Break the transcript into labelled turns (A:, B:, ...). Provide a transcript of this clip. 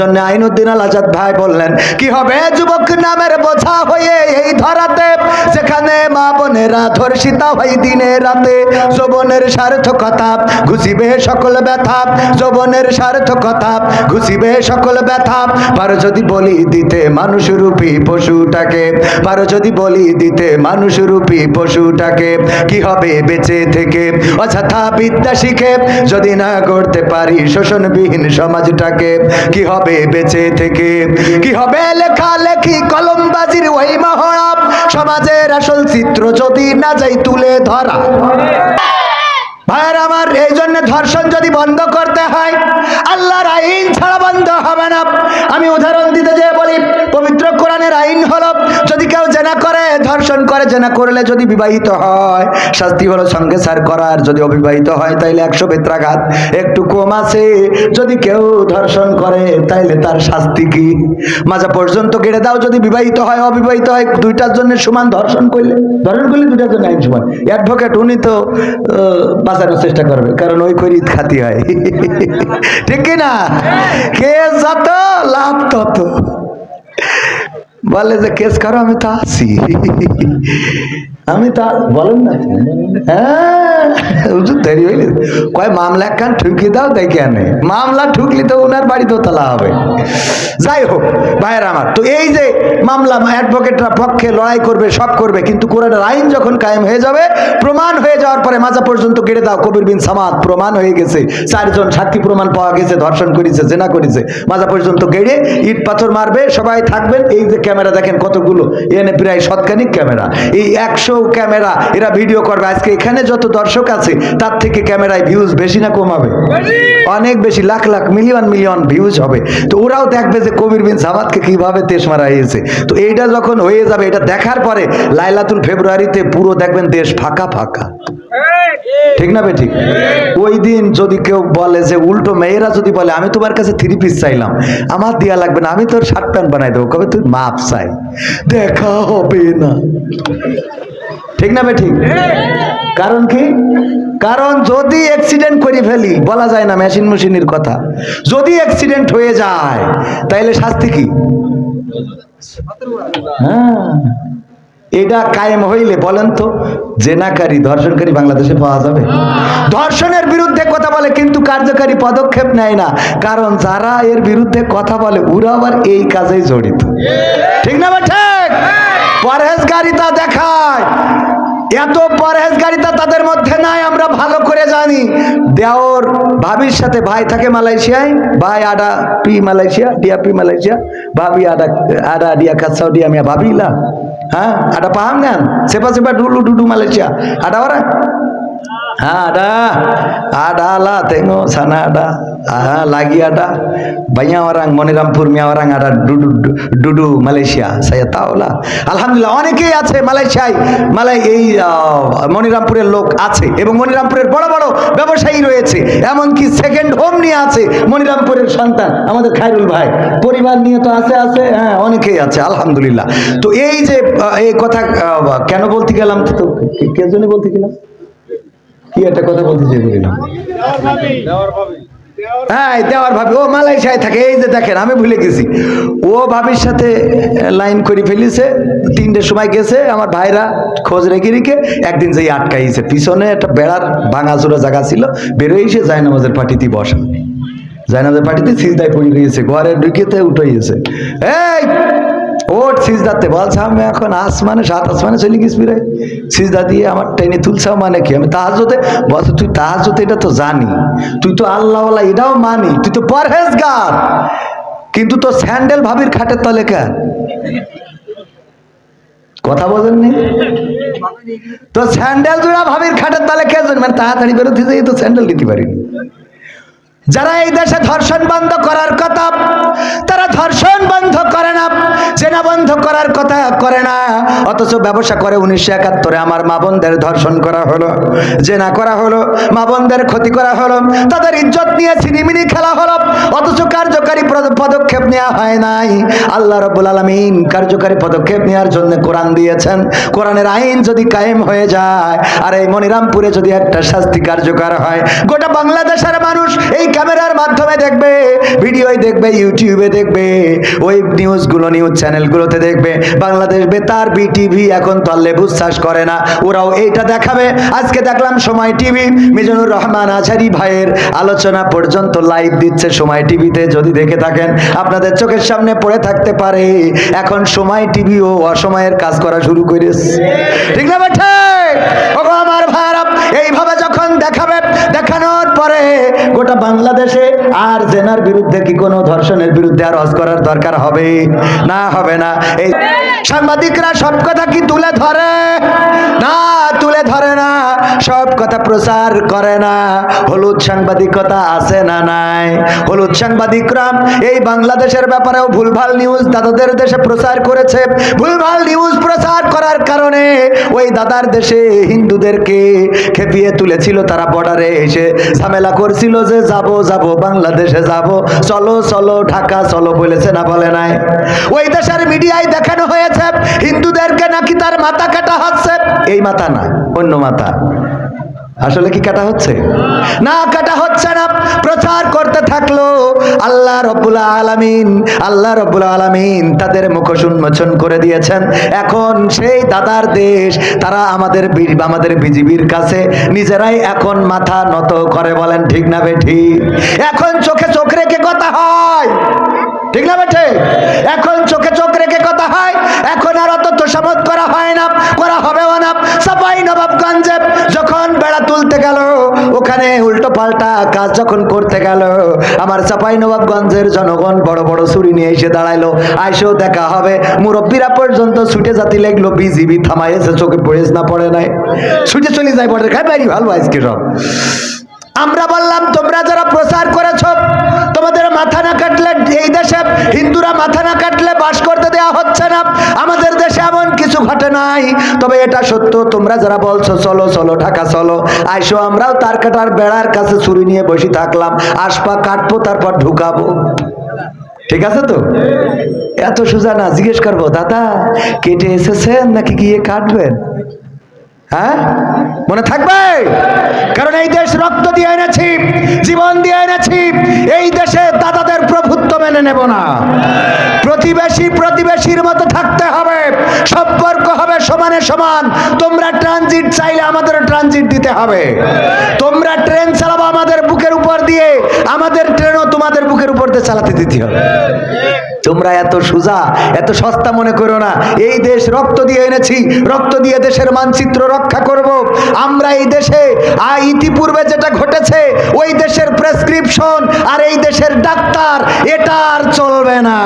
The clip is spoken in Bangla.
A: জন্য আইনুদ্দিন আল আজাদ ভাই বললেন, কি হবে? যুবক নামের বোঝা হয়ে এই ধরাতে যেখানে মা বোনেরা ধর্ষিতা হয় দিনে রাতে। যৌবনের সার্থকতা ঘুষিবে সকল ব্যথা, যৌবনের সার্থকতা ঘুষিবে সকল ব্যথা। পারো যদি বলি দিতে মানুষ রূপী পশুটাকে, পারো যদি বলি দিতে মানুষ রূপী পশুটাকে, কি হবে বেঁচে থেকে? অযথা বিদ্যা শিখে যদি না করতে পারি শোষণবিহীন সমাজটাকে, কি হবে বেঁচে থেকে? কি হবে লেখালেখি, কলমবাজির ওই মহড়াপ সমাজের আসল চিত্র যদি না যাই তুলে ধরা। ভাইয়ের আমার, এই জন্য ধর্ষণ যদি বন্ধ করতে হয়, আল্লাহর আইন ছাড়া বন্ধ হবে না। আমি উদাহরণ দিতে যে বলি, পবিত্র কোরআনের আইন হলো ধর্ষণ করে জেনা করলে যদি বিবাহিত হয় শাস্তি হলো সঙ্গে সার করার। যদি অবিবাহিত হয় তাইলে একশো বেত্রাঘাত। একটু কম আছে। যদি কেউ ধর্ষণ করে তাইলে তার শাস্তি কি? মাজা পর্যন্ত কেড়ে দাও। যদি বিবাহিত হয় অবিবাহিত হয় দুইটার জন্য সমান ধর্ষণ করলে। ধর্ষণ করলে দুইটার জন্য আইন সমান। অ্যাডভোকেট উনি তো বাঁচানোর চেষ্টা করবে। কারণ ওই করি খাতি হয়। ঠিক কি না? কে যত লাভ তত। বলে যে, কেস করো, আমি তো আছি। আমি তা বলেন না। হ্যাঁ দেরি হইলে। কয়, মামলা একখান ঠুকি দাও, দেখে আনে। মামলা ঠুকলি তো ওনার বাড়ি দোতলা হবে। যাই হোক, ভাইয়ের আমার, তো এই যে মামলা অ্যাডভোকেটরা পক্ষে লড়াই করবে, সব করবে, কিন্তু কোরআনের আইন যখন কায়েম হয়ে যাবে, প্রমাণ হয়ে যাওয়ার পরে মাজা পর্যন্ত কেড়ে দাও। কবির বিন সামাদ, প্রমাণ হয়ে গেছে। চারজন সাক্ষী প্রমাণ পাওয়া গেছে, ধর্ষণ করেছে, জেনা করেছে। মাজা পর্যন্ত গেড়ে ইট পাথর মারবে, সবাই থাকবেন। এই যে ক্যামেরা দেখেন কতগুলো। এনে প্রায় শতখানিক ক্যামেরা। এই একশো ক্যামেরা এরা ভিডিও করবে। আজকে এখানে যত দর্শক আছে, তার থেকে ক্যামেরায় ভিউজ বেশি না কমাবে? অনেক বেশি, lakh lakh million million views হবে। তো ওরাও দেখবে যে কবির বিন সামাদকে কীভাবে তেশ মারা হয়েছে তো এইটা যখন হয়ে যাবে, এটা দেখার পরে লাইলাতুল ফেব্রুয়ারিতে পুরো দেখবেন দেশ ফাঁকা ফাঁকা। ঠিক না ঠিক ওই দিন যদি কেউ বলে যে, উল্টো মেয়েরা যদি বলে, আমি তোমার কাছে থ্রি পিস চাইলাম, আমার দেয়া লাগবে না, আমি তোর শার্ট প্যান্ট বানাই দেবো। কবে তুই মাপ চাই? দেখা হবে না। ঠিক না ঠিক কারণ কি? কারণ যদি অ্যাক্সিডেন্ট করে ফেলি, বলা যায় না মেশিন মেশিনের কথা। যদি অ্যাক্সিডেন্ট হয়ে যায়, তাইলে শাস্তি কি? হ্যাঁ। এটা কায়েম হইলে বলেন তো জেনাকারী ধর্ষণকারী বাংলাদেশে পাওয়া যাবে? ধর্ষণের বিরুদ্ধে কথা বলে কিন্তু কার্যকারী পদক্ষেপ নেয় না। কারণ যারা এর বিরুদ্ধে কথা বলে ওরা আবার এই কাজেই জড়িত। ঠিক না বা ঠিক? পরহেজগারিতা দেখায়। এত পরহেজগারিতা তাদের মধ্যে নাই আমরা ভালো করে জানি। দেওর ভাবির সাথে ভাই থাকে মালয়েশিয়ায় ভাই আডা পি মালয়েশিয়া ডিয়া পি মালয়েশিয়া ভাবি আডা আডা ডিয়া কাছাও ডিয়া মিয়া ভাবিলা Hah? Ada paham kan? Siapa-siapa dulu duduk Malaysia? Ada orang? Ada. Ada lah tengok sana ada. Ah, lagi ada. Banyak orang Monirampur মিয়া orang ada dudu dudu Malaysia tahu lah আলহামদুলিল্লাহ অনেকেই আছে মালয়েশিয়ায় মালয় এই আহ, মনিরামপুরের লোক আছে এবং মনিরামপুরের বড় বড় ব্যবসায়ী রয়েছে এমনকি সেকেন্ড হোম নিয়ে আছে মনিরামপুরের সন্তান আমাদের খায়রুল ভাই পরিবার নিয়ে তো আছে আছে হ্যাঁ অনেকেই আছে আলহামদুলিল্লাহ তো এই যে আহ, এই কথা আহ, কেন বলতে গেলাম তো কে জন্য বলতে গেলাম কি একটা কথা বলতে চেয়েছিলাম হ্যাঁ দেওয়ার ভাবি। ও মালয়েশিয়ায় থাকে, এই যে দেখেন, আমি ভুলে গেছি। ও ভাবির সাথে লাইন করে ফেলিছে তিনটের সময় গেছে, আমার ভাইরা খোঁজ রেখে রেখে একদিন যেই আটকাইছে। পিছনে একটা বেড়ার ভাঙাচোরা জায়গা ছিল বেরোইছে জায়নামাজের পাটিতে বসা। জায়নামাজের পাটিতে সিজদায় পড়ে গিয়েছে ঘরে ঢুকেতে উঠে গেছে। এই! ওট সিজদাতে বলছে আমি এখন আসমানে, সাত আসমানে চলে গেছি রে সিজদা দিয়ে আমার টেনে তুলছাও মানে কি? আমি তাহাজতে বলছে তুই তাহাজতে এটা তো জানি। তুই তো আল্লাহওয়ালা, এটাও মানি। তুই তো পরহেজগার। কিন্তু তো স্যান্ডেল ভাবির খাটের তলে কেন কথা বলেননি? তো স্যান্ডেল জোড়া ভাবির খাটের তলে কে? মানে তাড়াতাড়ি বেরোতে যাই তো স্যান্ডেল দিতে পারিনি। যারা এই দেশে ধর্ষণ বন্ধ করার কথা, তারা ধর্ষণ বন্ধ করে না, জেনা বন্ধ করার কথা করে না। অথচ ব্যবসা করে উনিশশো একাত্তরে আমার মা বোনদের ধর্ষণ করা হলো, জেনা করা হলো, মা বোনদের ক্ষতি করা হলো, তাদের ইজ্জত নিয়ে ছিনিমিনি খেলা হলো, অথচ কার্যকারী পদক্ষেপ নেওয়া হয় নাই। আল্লাহ রব্বুল আলমিন কার্যকারী পদক্ষেপ নেওয়ার জন্য কোরআন দিয়েছেন। কোরআনের আইন যদি কায়েম হয়ে যায়, আর এই মনিরামপুরে যদি একটা শাস্তি কার্যকর হয়, গোটা বাংলাদেশের মানুষ এই ক্যামেরার মাধ্যমে দেখবে ভিডিওই দেখবে, ইউটিউবে দেখবে ওই নিউজগুলো, নিউজ চ্যানেলগুলোতে দেখবে। বাংলাদেশ বেতার বিটিভি এখন তো আর লেবু চাষ করে না, ওরাও এইটা দেখাবে। আজকে দেখলাম সময় টিভি, মিজানুর রহমান আচারি ভাইয়ের আলোচনা পর্যন্ত লাইভ দিচ্ছে সময় টিভিতে, যদি দেখে থাকেন, আপনাদের চোখের সামনে পড়ে থাকতে পারে। এখন সময় টিভিও অসময়ের কাজ করা শুরু করেছে। ঠিক না বেঠে পরে। গোটা বাংলাদেশে আর জেনার বিরুদ্ধে কি কোনো ধর্ষণের বিরুদ্ধে আর অজ করার দরকার হবে? না হবে না। এই সাংবাদিকরা সব কথা কি তুলে ধরে? কথা প্রচার করে না। হলুদ সাংবাদিকতা আছে না নাই? হলুদ সাংবাদিকরা, এই বাংলাদেশের ব্যাপারেও ভুলভাল নিউজ দাদাদের দেশে প্রচার করেছে। ভুলভাল নিউজ প্রচার করার কারণে ওই দাদার দেশে হিন্দুদেরকে খেপিয়ে তুলেছিল। তারা বর্ডারে এসে ঝামেলা করছিল যে, যাব যাব, বাংলাদেশে যাব। চলো চলো, ঢাকা, চলো, বলেছে না বলে নাই। ওই দেশের মিডিয়ায় দেখানো হয়েছে, হিন্দুদেরকে নাকি তার মাথা কাটা হচ্ছে। এই মাথা না, অন্য মাথা। আসলে কি কাটা হচ্ছে? না, কাটা হচ্ছে না। প্রচার করতে থাকল আল্লাহ রব্বুল আলামিন। আল্লাহ রব্বুল আলামিন তাদের মুখোশ উন্মোচন করে দিয়েছেন। এখন সেই দাদার দেশ, তারা আমাদের আমাদের বিজিবির কাছে নিজেরাই এখন মাথা নত করে বলেন, ঠিক না বেঠি? এখন চোখে চোখ রেখে কথা হয়। ঠিক না বেঠে? এখন চোখে চোখ রেখে কথা হয়। এখন আর অত তোষামত করা হয় না, করা হবেও না। সাপাই নবাবগঞ্জে তুলতে গেল, ওখানে উল্টো পাল্টা কাজ যখন করতে গেল, আমার চাপাই নবাবগঞ্জের জনগণ বড় বড় ছুরি নিয়ে এসে দাঁড়াইলো। আইসেও দেখা হবে। মুরব্বীরা পর্যন্ত ছুটে জাতি লেগলো, বিজিবি থামাইছে চোখে পড়েস না, পড়ে নাই। ছুটে চলে যায় পড়ে খাই বাইরি ভালো আজকে সব আমরা বললাম, তোমরা যারা প্রচার করেছ মাথা না কাটলে এই দেশে হিন্দুরা মাথা না কাটলে বাস করতে দেওয়া হচ্ছে না। আমাদের দেশে এমন কিছু ঘটে নাই। তবে এটা সত্য, তোমরা যারা বলছো, চলো চলো, ঢাকা, চলো। আইসো, আমরাও তার কাটার বেড়ার কাছে ছুরি নিয়ে বসে থাকলাম। আসপা কাটবো, তারপর ঢুকাবো। ঠিক আছে তো? এত সোজা না, জিজ্ঞেস করব, দাদা, কেটে এসেছেন নাকি গিয়ে কাটবেন? হ্যাঁ? মনে থাকবে? কারণ এই দেশ রক্ত দিয়ে এনেছি, জীবন দিয়ে এনেছি। এই দেশে নেব না। প্রতিবেশী প্রতিবেশীর মতো থাকতে হবে। সম্পর্ক হবে সমানে সমান। তোমরা ট্রানজিট চাইলে আমাদের ট্রানজিট দিতে হবে। তোমরা ট্রেন চালাবো আমাদের বুকের উপর দিয়ে। আমাদের ট্রেনও তোমাদের বুকের উপর দিয়ে চালাতে দিতে হবে। তোমরা এত সুজা, এত সস্তা মনে করো না। এই দেশ রক্ত দিয়ে এনেছি, রক্ত দিয়ে দেশের মানচিত্র রক্ষা করব। আমরা এই দেশে আর ইতিপূর্বে যেটা ঘটেছে, ওই দেশের প্রেসক্রিপশন আর এই দেশের ডাক্তার, এটা আর চলবে না।